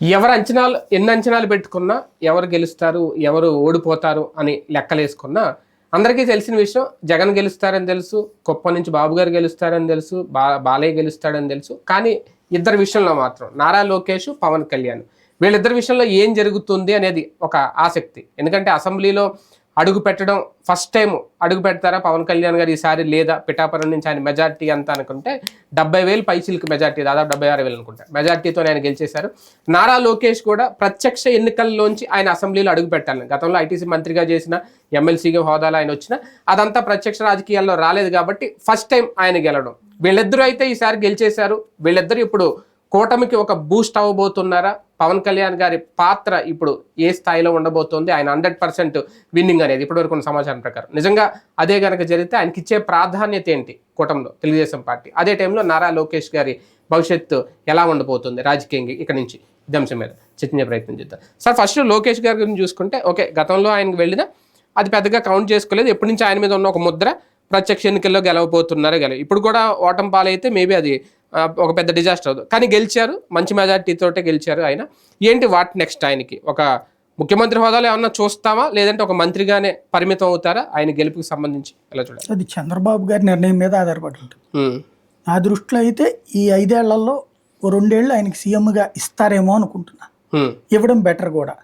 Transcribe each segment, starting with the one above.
ఎవరు అంచనాలు ఎన్ని అంచనాలు పెట్టుకున్నా ఎవరు గెలుస్తారు ఎవరు ఓడిపోతారు అని లెక్కలేసుకున్నా అందరికీ తెలిసిన విషయం జగన్ గెలుస్తారని తెలుసు కుప్ప నుంచి బాబు గారు గెలుస్తారని తెలుసు బా బాలయ్య గెలుస్తాడని తెలుసు. కానీ ఇద్దరి విషయంలో మాత్రం నారా లోకేష్ పవన్ కళ్యాణ్. వీళ్ళిద్దరి విషయంలో ఏం జరుగుతుంది అనేది ఒక ఆసక్తి. ఎందుకంటే అసెంబ్లీలో అడుగు పెట్టడం ఫస్ట్ టైం అడుగు పెడతారా? పవన్ కళ్యాణ్ గారు ఈసారి లేదా పిఠాపురం నుంచి ఆయన మెజార్టీ అంత అనుకుంటే డెబ్బై వేలు పైచిలకు మెజార్టీ దాదాపు డెబ్బై ఆరు వేలు అనుకుంటా. మెజార్టీతో ఆయన గెలిచేశారు. నారా లోకేష్ కూడా ప్రత్యక్ష ఎన్నికల్లోంచి ఆయన అసెంబ్లీలో అడుగు పెట్టాలి. గతంలో ఐటీసీ మంత్రిగా చేసిన ఎమ్మెల్సీగా హోదాలో ఆయన వచ్చిన అదంతా ప్రత్యక్ష రాజకీయాల్లో రాలేదు కాబట్టి ఫస్ట్ టైం ఆయన గెలవడం. వీళ్ళిద్దరూ అయితే ఈసారి గెలిచేశారు. వీళ్ళిద్దరూ ఇప్పుడు కూటమికి ఒక బూస్ట్ అవ్వబోతున్నారా? పవన్ కళ్యాణ్ గారి పాత్ర ఇప్పుడు ఏ స్థాయిలో ఉండబోతోంది? ఆయన హండ్రెడ్ పర్సెంట్ విన్నింగ్ అనేది ఇప్పటివరకు ఉన్న సమాచారం ప్రకారం. నిజంగా అదే కనుక జరిగితే ఆయనకి ఇచ్చే ప్రాధాన్యత ఏంటి కూటమిలో తెలుగుదేశం పార్టీ? అదే టైంలో నారా లోకేష్ గారి భవిష్యత్తు ఎలా ఉండబోతుంది రాజకీయంగా ఇక్కడ నుంచి? ఇది అంశం మీద చర్చించే ప్రయత్నం చేద్దాం. సార్ ఫస్ట్ లోకేష్ గారి గురించి చూసుకుంటే ఓకే గతంలో ఆయనకు వెళ్ళిన అది పెద్దగా కౌంట్ చేసుకోలేదు. ఎప్పటి నుంచి ఆయన మీద ఉన్న ఒక ముద్ర ప్రత్యక్ష ఎన్నికల్లో గెలవబోతున్నారో గెలవ ఇప్పుడు కూడా ఓటం పాలైతే మేబీ అది ఒక పెద్ద డిజాస్టర్ అవుతుంది. కానీ గెలిచారు మంచి మెజార్టీ తోటే గెలిచారు ఆయన. ఏంటి వాట్ నెక్స్ట్ ఆయనకి? ఒక ముఖ్యమంత్రి హోదాలో ఏమన్నా చూస్తామా లేదంటే ఒక మంత్రిగానే పరిమితం అవుతారా? ఆయన గెలుపుకి సంబంధించి ఎలా చూడాలి? అది చంద్రబాబు గారి నిర్ణయం మీద ఆధారపడి ఉంటుంది. నా దృష్టిలో అయితే ఈ ఐదేళ్ళలో ఓ రెండేళ్ళు ఆయనకి సీఎంగా ఇస్తారేమో అనుకుంటున్నా. ఇవ్వడం బెటర్ కూడా.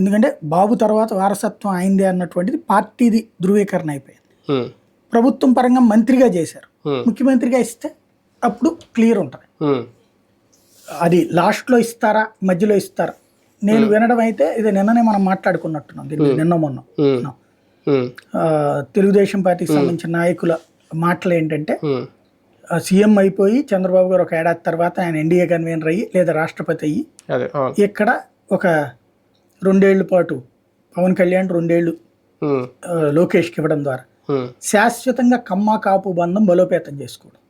ఎందుకంటే బాబు తర్వాత వారసత్వం అయిందే అన్నటువంటిది పార్టీది ధృవీకరణ అయిపోయింది. ప్రభుత్వం పరంగా మంత్రిగా చేశారు. ముఖ్యమంత్రిగా ఇస్తే అప్పుడు క్లియర్ ఉంటుంది. అది లాస్ట్లో ఇస్తారా మధ్యలో ఇస్తారా? నేను వినడం అయితే ఇది నిన్ననే మనం మాట్లాడుకున్నట్టున్నాం దీన్ని నిన్న మొన్న. తెలుగుదేశం పార్టీకి సంబంధించిన నాయకుల మాటలు ఏంటంటే సీఎం అయిపోయి చంద్రబాబు గారు ఒక ఏడాది తర్వాత ఆయన ఎన్డీఏ కన్వీనర్ అయ్యి లేదా రాష్ట్రపతి అయ్యి ఇక్కడ ఒక రెండేళ్ళ పాటు పవన్ కళ్యాణ్ రెండేళ్ళు లోకేష్కి ఇవ్వడం ద్వారా శాశ్వతంగా కమ్మ కాపు బంధం బలోపేతం చేసుకోవడం.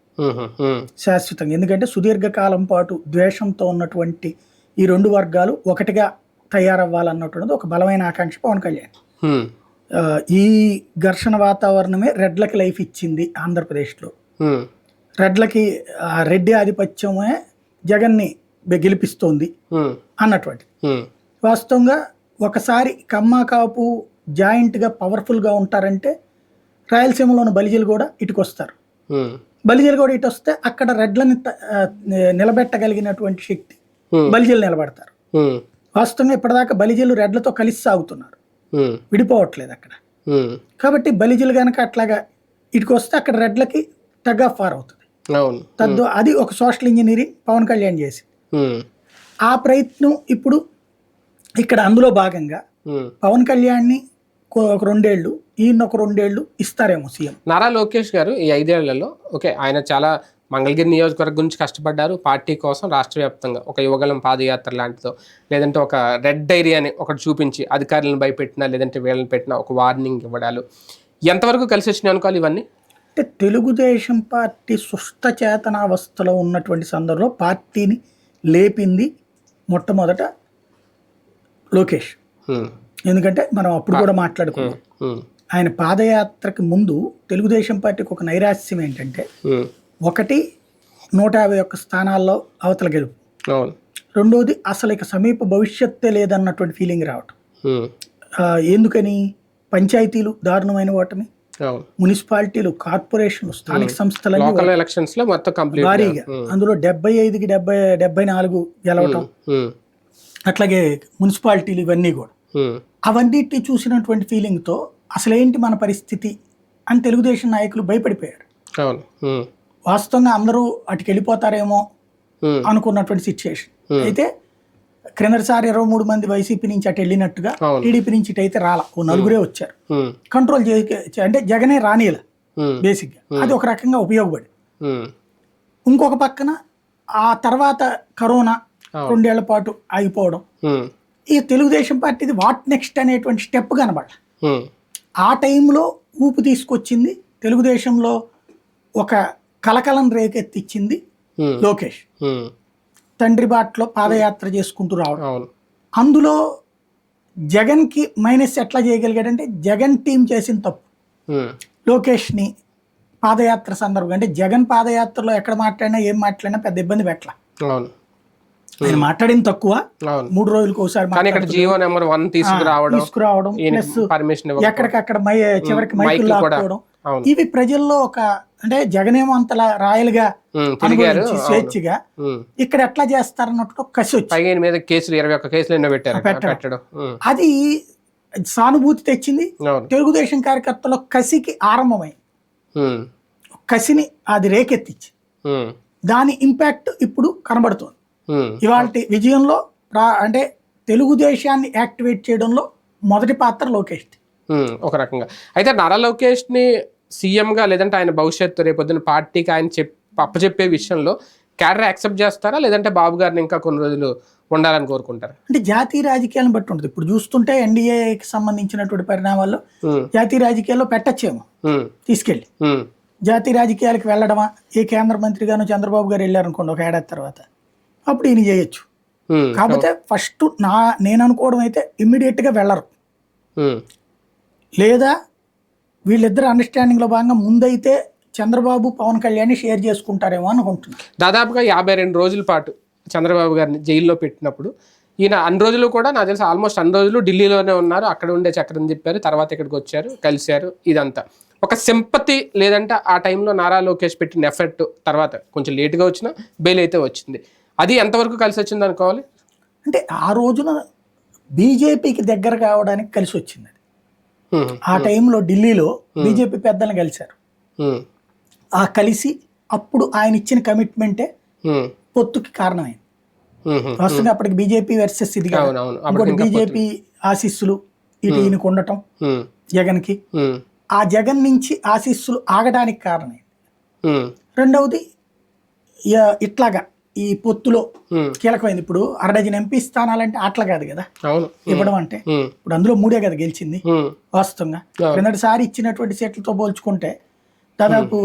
శాశ్వతంగా. ఎందుకంటే సుదీర్ఘకాలం పాటు ద్వేషంతో ఉన్నటువంటి ఈ రెండు వర్గాలు ఒకటిగా తయారవ్వాలన్నటువంటిది ఒక బలమైన ఆకాంక్ష పవన్ కళ్యాణ్. ఈ ఘర్షణ వాతావరణమే రెడ్లకి లైఫ్ ఇచ్చింది ఆంధ్రప్రదేశ్లో. రెడ్లకి ఆ, రెడ్డి ఆధిపత్యమే జగన్ని గెలిపిస్తోంది అన్నటువంటి. వాస్తవంగా ఒకసారి కమ్మ కాపు జాయింట్గా పవర్ఫుల్గా ఉంటారంటే రాయలసీమలోని బలిజలు కూడా ఇటుకు వస్తారు ఉమ్, బలిజలు కూడా ఇటు వస్తే అక్కడ రెడ్లని నిలబెట్టగలిగినటువంటి శక్తి. బలిజలు నిలబడతారు. వాస్తవంగా ఇప్పటిదాకా బలిజలు రెడ్లతో కలిసి సాగుతున్నారు. విడిపోవట్లేదు అక్కడ. కాబట్టి బలిజలు కనుక అట్లాగా ఇటుకు వస్తే అక్కడ రెడ్లకి టగ్ ఆఫ్ వార్ అవుతుంది తద్దు అది ఒక సోషల్ ఇంజనీరింగ్ పవన్ కళ్యాణ్ చేసి ఆ ప్రయత్నం ఇప్పుడు ఇక్కడ అందులో భాగంగా. పవన్ కళ్యాణ్ని ఒక రెండేళ్ళు ఈయన ఒక రెండేళ్ళు ఇస్తారేమో సీఎం. నారా లోకేష్ గారు ఈ ఐదేళ్ళలో ఓకే ఆయన చాలా మంగళగిరి నియోజకవర్గం గురించి కష్టపడ్డారు. పార్టీ కోసం రాష్ట్ర వ్యాప్తంగా ఒక యువగలం పాదయాత్ర లాంటిదో లేదంటే ఒక రెడ్ డైరీ అని ఒకటి చూపించి అధికారులను భయపెట్టినా లేదంటే వీళ్ళని పెట్టినా ఒక వార్నింగ్ ఇవ్వడాలు. ఎంతవరకు కలిసి వచ్చినాయి అనుకోవాలి ఇవన్నీ? అంటే తెలుగుదేశం పార్టీ సుస్థ చేతనావస్థలో ఉన్నటువంటి సందర్భంలో పార్టీని లేపింది మొట్టమొదట లోకేష్. ఎందుకంటే మనం అప్పుడు కూడా మాట్లాడుకున్నాం. ఆయన పాదయాత్రకి ముందు తెలుగుదేశం పార్టీకి ఒక నైరాస్యం ఏంటంటే ఒకటి నూట యాభై ఒక్క స్థానాల్లో అవతల గెలుపు. రెండోది అసలు ఇక సమీప భవిష్యత్తే లేదన్నటువంటి ఫీలింగ్ రావటం. ఎందుకని? పంచాయతీలు దారుణమైన ఓటమి. మున్సిపాలిటీలు కార్పొరేషన్లు స్థానిక సంస్థలన్నీ లోకల్ ఎలక్షన్స్లో మొత్తం కంప్లీట్ భారీగా అందులో డెబ్బై ఐదుకి డెబ్బై డెబ్బై నాలుగు గెలవటం. అట్లాగే మున్సిపాలిటీలు ఇవన్నీ కూడా. అవన్నిటిని చూసినటువంటి ఫీలింగ్తో అసలేంటి మన పరిస్థితి అని తెలుగుదేశం నాయకులు భయపడిపోయారు. వాస్తవంగా అందరూ అటుకి వెళ్ళిపోతారేమో అనుకున్నటువంటి సిచ్యుయేషన్ అయితే క్రిందటిసారి ఇరవై మూడు మంది వైసీపీ నుంచి అటు వెళ్ళినట్టుగా. టీడీపీ నుంచి ఇటు అయితే రాల ఓ నలుగురే వచ్చారు. కంట్రోల్ అంటే జగనే రానియల బేసిక్గా. అది ఒక రకంగా ఉపయోగపడి. ఇంకొక పక్కన ఆ తర్వాత కరోనా. రెండేళ్ళ పాటు ఆగిపోవడం. ఈ తెలుగుదేశం పార్టీది వాట్ నెక్స్ట్ అనేటువంటి స్టెప్ కనబడ ఆ టైంలో ఊపు తీసుకొచ్చింది తెలుగుదేశంలో ఒక కలకలం రేకెత్తిచ్చింది లోకేష్. తండ్రి బాటలో పాదయాత్ర చేసుకుంటూ రావడం. అందులో జగన్కి మైనస్ ఎట్లా చేయగలిగాడంటే జగన్ టీం చేసిన తప్పు. లోకేష్ని పాదయాత్ర సందర్భంగా అంటే జగన్ పాదయాత్రలో ఎక్కడ మాట్లాడినా ఏం మాట్లాడినా పెద్ద ఇబ్బంది పెట్టల. ఆయన మాట్లాడింది తక్కువ. మూడు రోజులకు ఒకసారి కానీ ఇక్కడ జియో నెంబర్ వన్ తీసుకురావడం తీసుకురావడం ప్లస్ పర్మిషన్ ఎక్కడికక్కడ మై చివరికి మైకులు. లాక్కోవడం. ఇవి ప్రజల్లో ఒక అంటే జగనేమో అంతలా రాయలుగా అనుభవించి స్వేచ్ఛగా. ఇక్కడ ఎట్లా చేస్తారన్నట్టు కసి వచ్చి మీద కేసులు ఇరవై ఒక్క కేసులు ఎన్నో పెట్టారు. అది సానుభూతి తెచ్చింది. తెలుగుదేశం కార్యకర్తల కసికి ఆరంభమై కసిని అది రేకెత్తించి దాని ఇంపాక్ట్ ఇప్పుడు కనబడుతోంది. ఇవాళ విజయంలో అంటే తెలుగుదేశాన్ని యాక్టివేట్ చేయడంలో మొదటి పాత్ర లోకేష్. ఉమ్, ఒక రకంగా. అయితే నారా లోకేష్ని సీఎం గా లేదంటే ఆయన భవిష్యత్తు రేపొద్దున పార్టీకి ఆయన చెప్ అప్పచెప్పే విషయంలో క్యాడర్ యాక్సెప్ట్ చేస్తారా? లేదంటే బాబు గారిని ఇంకా కొన్ని రోజులు ఉండాలని కోరుకుంటారా? అంటే జాతీయ రాజకీయాలను బట్టి ఉంటుంది. ఇప్పుడు చూస్తుంటే ఎన్డీఏకి సంబంధించినటువంటి పరిణామాల్లో ఉమ్, జాతీయ రాజకీయాల్లో పెట్టచ్చేమో. తీసుకెళ్ళి. జాతీయ రాజకీయాలకు వెళ్ళడమా? ఏ కేంద్ర మంత్రిగాను చంద్రబాబు గారు వెళ్ళారనుకోండి ఒక ఏడాది తర్వాత. అప్పుడు ఈయన చేయొచ్చు. కాకపోతే ఫస్ట్ నా నేను అనుకోవడం అయితే ఇమ్మీడియట్గా వెళ్ళరు. లేదా వీళ్ళిద్దరు అండర్స్టాండింగ్లో భాగంగా ముందైతే చంద్రబాబు పవన్ కళ్యాణ్ షేర్ చేసుకుంటారేమో అనుకుంటున్నాను దాదాపుగా యాభై రెండు రోజుల పాటు చంద్రబాబు గారిని జైల్లో పెట్టినప్పుడు ఈయన అన్ని రోజులు కూడా నాకు తెలిసి ఆల్మోస్ట్ అన్ని రోజులు ఢిల్లీలోనే ఉన్నారు అక్కడ ఉండే చక్రం చెప్పారు తర్వాత ఇక్కడికి వచ్చారు కలిశారు ఇదంతా. ఒక సింపతి లేదంటే ఆ టైంలో నారా లోకేష్ పెట్టిన ఎఫర్ట్ తర్వాత కొంచెం లేట్గా వచ్చినా బెయిల్ అయితే వచ్చింది. అది ఎంతవరకు కలిసి వచ్చింది అనుకోవాలి? అంటే ఆ రోజున బీజేపీకి దగ్గర కావడానికి కలిసి వచ్చింది అది. ఆ టైంలో ఢిల్లీలో బీజేపీ పెద్దలను కలిశారు. ఆ కలిసి అప్పుడు ఆయన ఇచ్చిన కమిట్మెంటే పొత్తుకి కారణమైంది. వస్తుంది అప్పటికి బీజేపీ వర్సెస్ ఇది ఇంకోటి బీజేపీ ఆశీస్సులు ఇటు ఈయనకు ఉండటం జగన్కి. ఆ జగన్ నుంచి ఆశీస్సులు ఆగడానికి కారణమైంది. రెండవది ఇట్లాగా ఈ పొత్తులో కీలకమైంది. ఇప్పుడు అరడజన్ ఎంపీ స్థానాలంటే అట్లా కాదు కదా? ఇవ్వడం అంటే? ఇప్పుడు అందులో మూడే కదా గెలిచింది? వాస్తవంగా. క్రిందటిసారి ఇచ్చినటువంటి సీట్లతో పోల్చుకుంటే దాదాపు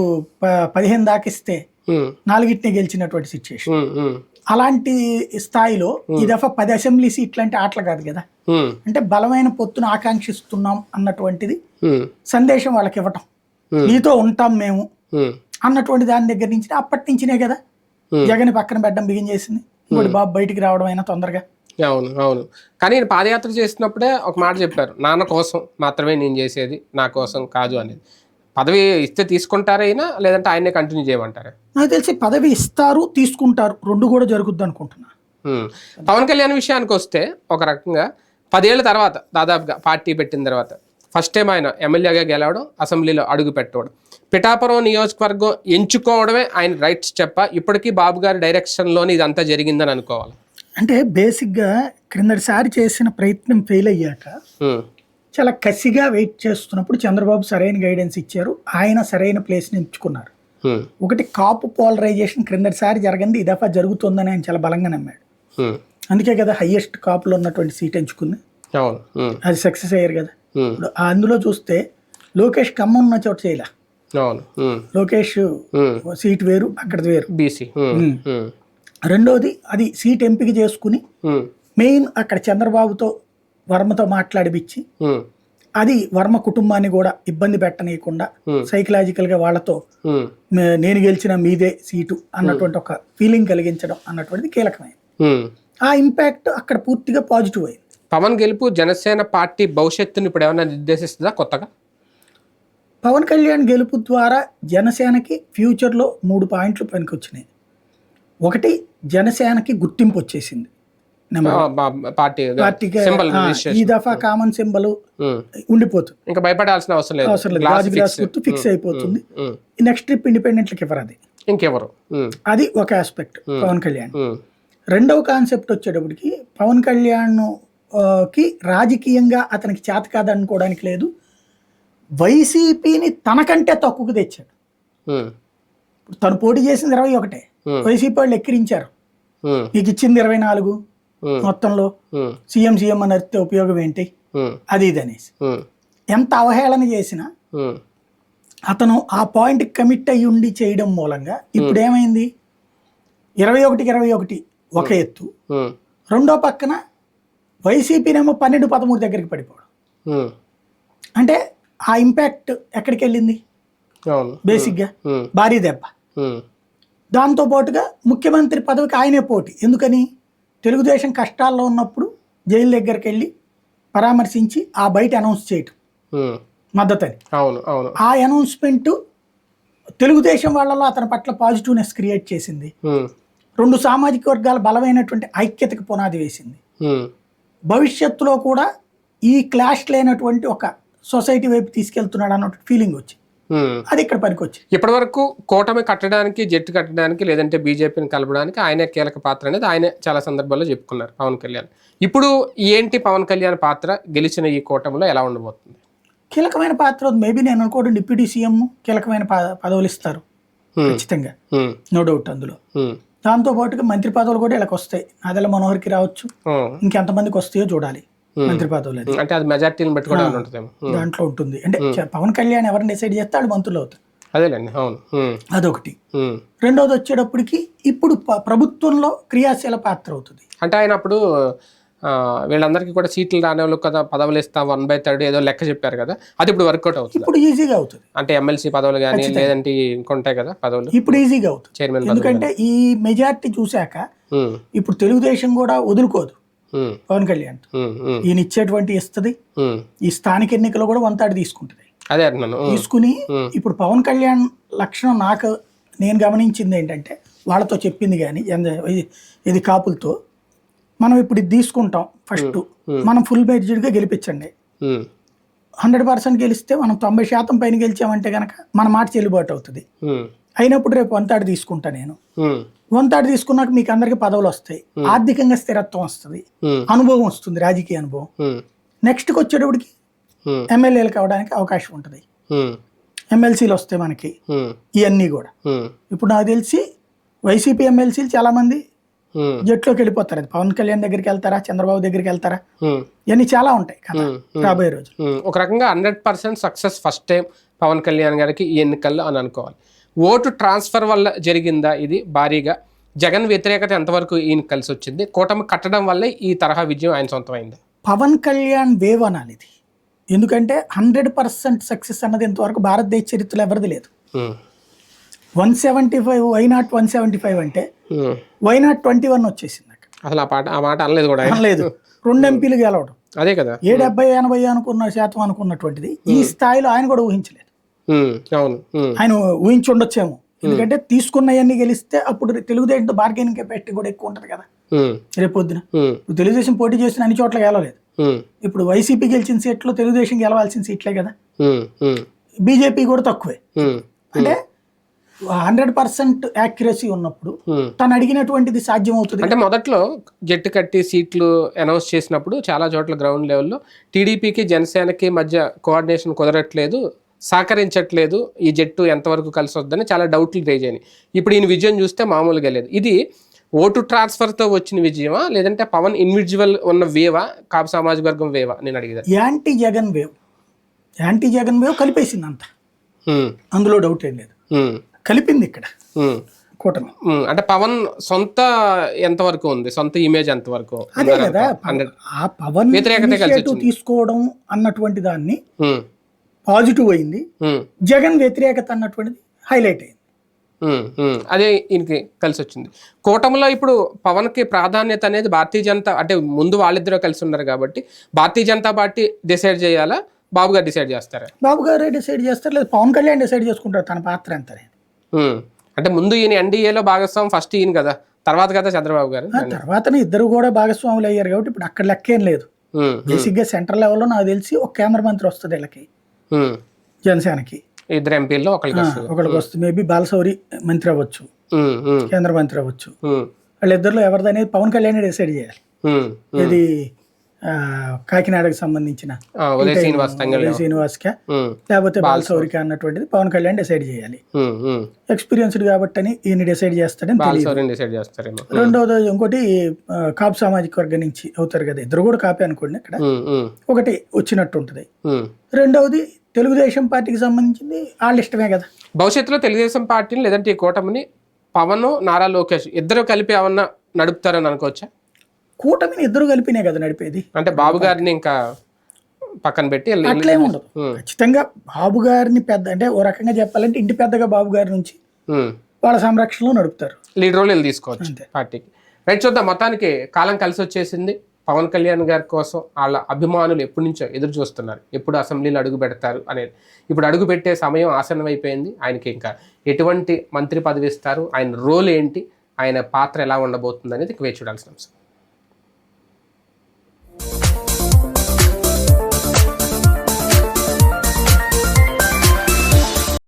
పదిహేను దాకా ఇస్తే ఉమ్, నాలుగిటినే గెలిచినటువంటి సిచ్యుయేషన్ ఉమ్, అలాంటి స్థాయిలో ఈ దఫా పది అసెంబ్లీ సీట్లు అంటే ఆటలు కాదు కదా? అంటే బలమైన పొత్తును ఆకాంక్షిస్తున్నాం అన్నటువంటిది సందేశం వాళ్ళకి ఇవ్వటం. నీతో ఉంటాం మేము అన్నటువంటి దాని దగ్గర నుంచి అప్పటి నుంచినే కదా. జగన్ పక్కన పెట్టడం బిగిన్ చేసింది. ఇంకోటి బాబు బయటికి రావడం అయినా తొందరగా. అవును అవును. కానీ నేను పాదయాత్ర చేసినప్పుడే ఒక మాట చెప్పారు. నాన్న కోసం మాత్రమే నేను చేసేది నా కోసం కాదు అనేది. పదవి ఇస్తే తీసుకుంటారైనా లేదంటే ఆయన్నే కంటిన్యూ చేయమంటారా? నాకు తెలిసి పదవి ఇస్తారు తీసుకుంటారు. రెండు కూడా జరుగుద్ది అనుకుంటున్నా. ఉమ్. పవన్ కళ్యాణ్ విషయానికి వస్తే ఒక రకంగా పదేళ్ళ తర్వాత దాదాపుగా పార్టీ పెట్టిన తర్వాత ఫస్ట్ టైం ఆయన ఎమ్మెల్యేగా గెలవడం అసెంబ్లీలో అడుగు పెట్టడం. పిఠాపురం నియోజకవర్గం ఎంచుకోవడమే ఆయన రైట్స్ చెప్ప ఇప్పటికీ బాబు గారి డైరెక్షన్లోనే ఇదంతా జరిగిందని అనుకోవాలి. అంటే బేసిక్గా క్రిందటిసారి చేసిన ప్రయత్నం ఫెయిల్ అయ్యాక చాలా కసిగా వెయిట్ చేస్తున్నప్పుడు చంద్రబాబు సరైన గైడెన్స్ ఇచ్చారు. ఆయన సరైన ప్లేస్ని ఎంచుకున్నారు. ఒకటి కాపు పోలరైజేషన్ క్రిందటిసారి జరగంది ఈ దఫా జరుగుతుందని ఆయన చాలా బలంగా నమ్మాడు. అందుకే కదా హయ్యెస్ట్ కాపులో ఉన్నటువంటి సీట్ ఎంచుకుంది అది సక్సెస్ అయ్యారు కదా. అందులో చూస్తే లోకేష్ ఖమ్మం ఉన్న చోట చేయలే. లోకేష్ సీట్ వేరు అక్కడది వేరు. బీసీ. రెండోది అది సీట్ ఎంపిక చేసుకుని మెయిన్ అక్కడ చంద్రబాబుతో వర్మతో మాట్లాడిపించి అది వర్మ కుటుంబాన్ని కూడా ఇబ్బంది పెట్టనీయకుండా. సైకలాజికల్గా వాళ్ళతో ఉమ్, "మే- నేను గెలిచిన మీదే సీటు అన్నటువంటి ఒక ఫీలింగ్ కలిగించడం అన్నటువంటిది కీలకమైంది. ఆ ఇంపాక్ట్ అక్కడ పూర్తిగా పాజిటివ్ అయింది. పవన్ గెలుపు జనసేన పార్టీ భవిష్యత్తుని ఇప్పుడు ఏమైనా నిర్దేశిస్తుందా కొత్తగా? పవన్ కళ్యాణ్ గెలుపు ద్వారా జనసేనకి ఫ్యూచర్లో మూడు పాయింట్లు పనికొచ్చినాయి. ఒకటి జనసేనకి గుర్తింపు వచ్చేసింది. ఈ దఫా కామన్ సింబల్ ఉండిపోతుంది. ఇంకా భయపడాల్సిన అవసరం లేదు. అవసరం లేదు. గ్లాస్. గుర్తు ఫిక్స్ అయిపోతుంది. నెక్స్ట్ ట్రిప్ ఇండిపెండెంట్లకి ఇవ్వరు అది? ఇంకెవరు? అది ఒక ఆస్పెక్ట్ పవన్ కళ్యాణ్. రెండవ కాన్సెప్ట్ వచ్చేటప్పటికి పవన్ కళ్యాణ్ కి రాజకీయంగా అతనికి చేత కాదనుకోవడానికి లేదు. వైసీపీని తనకంటే తక్కువకు తెచ్చాడు. తను పోటీ చేసింది ఇరవై ఒకటే. వైసీపీ వాళ్ళు ఎక్కిరించారు. నీకు ఇచ్చింది ఇరవై నాలుగు మొత్తంలో. సీఎం సీఎం అని అరిస్తే ఉపయోగం ఏంటి? అది ఇది అనేసి. ఎంత అవహేళన చేసినా అతను ఆ పాయింట్కి కమిట్ అయ్యి ఉండి చేయడం మూలంగా ఇప్పుడు ఏమైంది? ఇరవై ఒకటికి ఇరవై ఒకటి ఒక ఎత్తు. రెండో పక్కన వైసీపీనేమో పన్నెండు పదమూడు దగ్గరికి పడిపోవడం. అంటే ఆ ఇంపాక్ట్ ఎక్కడికి వెళ్ళింది? బేసిక్గా భారీ దెబ్బ. దాంతో పాటుగా ముఖ్యమంత్రి పదవికి ఆయనే పోటీ. ఎందుకని? తెలుగుదేశం కష్టాల్లో ఉన్నప్పుడు జైలు దగ్గరికి వెళ్ళి పరామర్శించి ఆ బయట అనౌన్స్ చేయటం. మద్దతని అవును అవును. ఆ అనౌన్స్మెంట్ తెలుగుదేశం వాళ్ళలో అతని పట్ల పాజిటివ్నెస్ క్రియేట్ చేసింది. రెండు సామాజిక వర్గాల బలమైనటువంటి ఐక్యతకు పునాది వేసింది. భవిష్యత్తులో కూడా ఈ క్లాష్ లేనటువంటి ఒక సొసైటీ వైపు తీసుకెళ్తున్నాడు అన్నట్టు ఫీలింగ్ వచ్చింది ఉమ్. అది ఇక్కడ పనికొచ్చింది ఇప్పటి వరకు కూటమి కట్టడానికి జట్టు కట్టడానికి లేదంటే బీజేపీని కలపడానికి ఆయనే కీలక పాత్ర అనేది ఆయనే చాలా సందర్భాల్లో చెప్పుకున్నారు పవన్ కళ్యాణ్. ఇప్పుడు ఏంటి పవన్ కళ్యాణ్ పాత్ర? గెలిచిన ఈ కూటమిలో ఎలా ఉండబోతుంది? కీలకమైన పాత్ర మేబీ నేను అనుకోవడం డిప్యూటీ సీఎం కీలకమైన పదవులు ఇస్తారు. ఖచ్చితంగా. నో డౌట్ అందులో. దాంతో పాటుగా మంత్రి పదవులు కూడా ఇలా వస్తాయి. నాదెల్ల మనోహర్కి రావచ్చు. ఇంకెంతమందికి వస్తాయో చూడాలి. మంత్రి పదవులు అంటే అది మెజార్టీని ఉమ్, దాంట్లో ఉంటుంది. అంటే పవన్ కళ్యాణ్ ఎవరిని డిసైడ్ చేస్తే వాళ్ళు మంత్రులు అవుతారు. అదేలేండి. అవును. అదొకటి. రెండోది వచ్చేటప్పటికి ఇప్పుడు ప్రభుత్వంలో క్రియాశీల పాత్ర అవుతుంది. అంటే ఆయన అప్పుడు వీళ్ళందరికీ కూడా సీట్లు రాని వాళ్ళు కదా పదవులు ఇస్తాం వన్ బై థర్డ్ ఏదో లెక్క చెప్పారు కదా. అది ఇప్పుడు వర్కౌట్ అవుతుంది? ఇప్పుడు ఈజీగా అవుతుంది. అంటే ఎమ్మెల్సీ పదవులు కానీ లేదంటే ఇంకొంటాయి కదా పదవులు? ఇప్పుడు ఈజీగా అవుతుంది. చైర్మన్ ఎందుకంటే ఈ మెజార్టీ చూశాక ఇప్పుడు తెలుగుదేశం కూడా వదులుకోదు. పవన్ కళ్యాణ్. ఈయన ఇచ్చేటువంటి ఇస్తుంది. ఈ స్థానిక ఎన్నికలు కూడా వంతాడు తీసుకుంటుంది. అదే అంటున్నాను. తీసుకుని. ఇప్పుడు పవన్ కళ్యాణ్ లక్షణం నాకు నేను గమనించింది ఏంటంటే వాళ్ళతో చెప్పింది కానీ ఇది కాపులతో మనం ఇప్పుడు ఇది తీసుకుంటాం ఫస్ట్ మనం ఫుల్గా గెలిపించండి. హండ్రెడ్ పర్సెంట్ గెలిస్తే మనం తొంభై శాతం పైన గెలిచామంటే కనుక మన మాట చెల్లుబాటు అవుతుంది. అయినప్పుడు రేపు వంతాడు తీసుకుంటా నేను. వంతాడు తీసుకున్నాక మీకు అందరికి పదవులు వస్తాయి. ఆర్థికంగా స్థిరత్వం వస్తుంది. అనుభవం వస్తుంది రాజకీయ అనుభవం. నెక్స్ట్కి వచ్చేటప్పటికి ఎమ్మెల్యేలు కావడానికి అవకాశం ఉంటుంది. ఎమ్మెల్సీలు వస్తాయి మనకి ఇవన్నీ కూడా. ఇప్పుడు నాకు తెలిసి వైసీపీ ఎమ్మెల్సీలు చాలా మంది ఉమ్, జట్లోకి వెళ్ళిపోతారు. అది పవన్ కళ్యాణ్ దగ్గరికి వెళ్తారా? చంద్రబాబు దగ్గరికి వెళ్తారా? ఇవన్నీ చాలా ఉంటాయి కదా. రాబోయే రోజు ఒక రకంగా hundred percent success first time Pawan Kalyan గారికి ఈ ఎన్నికల్లో అని అనుకోవాలి. ఓటు ట్రాన్స్ఫర్ వల్ల జరిగిందా ఇది? భారీగా. జగన్ వ్యతిరేకత ఎంతవరకు ఈయన కలిసి వచ్చింది? కూటమి కట్టడం వల్లే ఈ తరహా విజయం ఆయన సొంతమైంది. పవన్ కళ్యాణ్ వేవ్ అనాలి ఇది. ఎందుకంటే హండ్రెడ్ పర్సెంట్ సక్సెస్ అన్నది ఇంతవరకు భారతదేశ చరిత్రలో ఎవరిది లేదు. One seventy five why not one seventy five అంటే. వై నాట్ ట్వంటీ వన్ వచ్చేసింది అక్కడ అసలు ఆ పాట ఆ మాట అనలేదు కూడా ఆయన. లేదు రెండు ఎంపీలు గెలవడం. అదే కదా. ఏ డెబ్బై ఎనభై అనుకున్న శాతం అనుకున్నటువంటిది ఈ స్థాయిలో ఆయన కూడా ఊహించలేదు. అవును. ఆయన ఊహించి ఉండొచ్చేమో ఎందుకంటే తీసుకున్నవన్నీ గెలిస్తే అప్పుడు తెలుగుదేశంతో బార్గెనింగ్ కెపాసిటీ కూడా ఎక్కువ ఉంటుంది కదా. ఉమ్, రేపు పొద్దున. ఉమ్, ఇప్పుడు తెలుగుదేశం పోటీ చేసిన అన్ని చోట్ల గెలవలేదు. ఇప్పుడు వైసీపీ గెలిచిన సీట్లు తెలుగుదేశం గెలవాల్సిన సీట్లే కదా. బీజేపీ కూడా తక్కువే. అంటే హండ్రెడ్ పర్సెంట్ యాక్యురసీ ఉన్నప్పుడు. తను అడిగినటువంటిది సాధ్యం అవుతుంది అంటే మొదట్లో జట్టు కట్టి సీట్లు అనౌన్స్ చేసినప్పుడు చాలా చోట్ల గ్రౌండ్ లెవెల్లో టీడీపీకి జనసేనకి మధ్య కోఆర్డినేషన్ కుదరట్లేదు సహకరించట్లేదు ఈ జట్టు ఎంతవరకు కలిసి వద్దని చాలా డౌట్లు రేజ్ అయినాయి. ఇప్పుడు ఈయన విజయం చూస్తే మామూలుగా లేదు. ఇది ఓటు ట్రాన్స్ఫర్తో వచ్చిన విజయమా లేదంటే పవన్ ఇండివిజువల్ ఉన్న వేవా కాపు సామాజిక వర్గం వేవా నేను అడిగేది? Anti Jagan wave. Anti Jagan wave కలిపేసింది అంత అందులో డౌట్ ఏం లేదు. కలిపింది ఇక్కడ. కూటమి. అంటే పవన్ సొంత ఎంతవరకు ఉంది? సొంత ఇమేజ్ ఎంతవరకు అదే కదా ఆ పవన్ తీసుకోవడం అన్నటువంటి దాన్ని పాజిటివ్ అయింది. జగన్ వ్యతిరేకత అన్నటువంటిది హైలైట్ అయింది. అదే ఈయనకి కలిసి వచ్చింది. కూటమిలో ఇప్పుడు పవన్కి ప్రాధాన్యత అనేది భారతీయ జనతా అంటే ముందు వాళ్ళిద్దరూ కలిసి ఉన్నారు కాబట్టి భారతీయ జనతా పార్టీ డిసైడ్ చేయాలా? బాబు గారు డిసైడ్ చేస్తారా? బాబు గారే డిసైడ్ చేస్తారు లేదా పవన్ కళ్యాణ్ డిసైడ్ చేసుకుంటారు తన పాత్ర ఎంత. అంటే ముందు ఈయన ఎన్డీఏలో భాగస్వామి ఫస్ట్ ఈయన కదా. తర్వాత కదా చంద్రబాబు గారు. ఆ తర్వాతనే ఇద్దరు కూడా భాగస్వాములు అయ్యారు కాబట్టి ఇప్పుడు అక్కడ లెక్కేం లేదు. ఉమ్, బేసిక్గా సెంట్రల్ లెవెల్లో నాకు తెలిసి ఒక కేంద్ర మంత్రి వస్తుంది వీళ్ళకి. జనసేనకి. ఇద్దరు ఎంపీల్లో ఒకరికి వస్తుంది. ఒకళ్ళకి వస్తుంది. మేబీ బాలసౌరి మంత్రి అవ్వచ్చు. కేంద్ర మంత్రి అవ్వచ్చు. వాళ్ళిద్దరిలో ఎవరిదనేది పవన్ కళ్యాణ్ డిసైడ్ చేయాలి. ఇది కాకినాడకు సంబంధించిన శ్రీనివాస్క. లేకపోతే బాలసౌరిక అన్నటువంటిది పవన్ కళ్యాణ్ డిసైడ్ చేయాలి. ఎక్స్పీరియన్స్డ్ కాబట్టి అని ఈయన డిసైడ్ చేస్తాడని రెండోది ఇంకోటి కాపు సామాజిక వర్గం నుంచి అవుతారు కదా ఇద్దరు కూడా కాపే అనుకోండి ఇక్కడ ఒకటి వచ్చినట్టు ఉంటుంది. రెండవది తెలుగుదేశం పార్టీకి సంబంధించింది వాళ్ళ ఇష్టమే కదా. భవిష్యత్తులో తెలుగుదేశం పార్టీని లేదంటే ఈ కూటమిని పవన్ నారా లోకేష్ ఇద్దరు కలిపి ఏమన్నా నడుపుతారని అనుకోవచ్చా? కూటమిని ఇద్దరు కలిపినే కదా నడిపేది. అంటే బాబు గారిని ఇంకా పక్కన పెట్టి అట్లేం ఉండదు. ఖచ్చితంగా బాబు గారిని పెద్ద అంటే ఓ రకంగా చెప్పాలంటే ఇంటి పెద్దగా బాబు గారి నుంచి. వాళ్ళ సంరక్షణలో నడుపుతారు. లీడ్ రోల్ వీళ్ళు తీసుకోవచ్చు. పార్టీకి. రైట్ చూద్దాం. మొత్తానికి కాలం కలిసి వచ్చేసింది. పవన్ కళ్యాణ్ గారి కోసం వాళ్ళ అభిమానులు ఎప్పటి నుంచో ఎదురు చూస్తున్నారు. ఎప్పుడు అసెంబ్లీలో అడుగు పెడతారు అనేది ఇప్పుడు అడుగు పెట్టే సమయం ఆసన్నమైపోయింది ఆయనకి ఇంకా ఎటువంటి మంత్రి పదవి ఇస్తారు? ఆయన రోల్ ఏంటి? ఆయన పాత్ర ఎలా ఉండబోతుంది అనేది వేచి చూడాల్సిన అంశం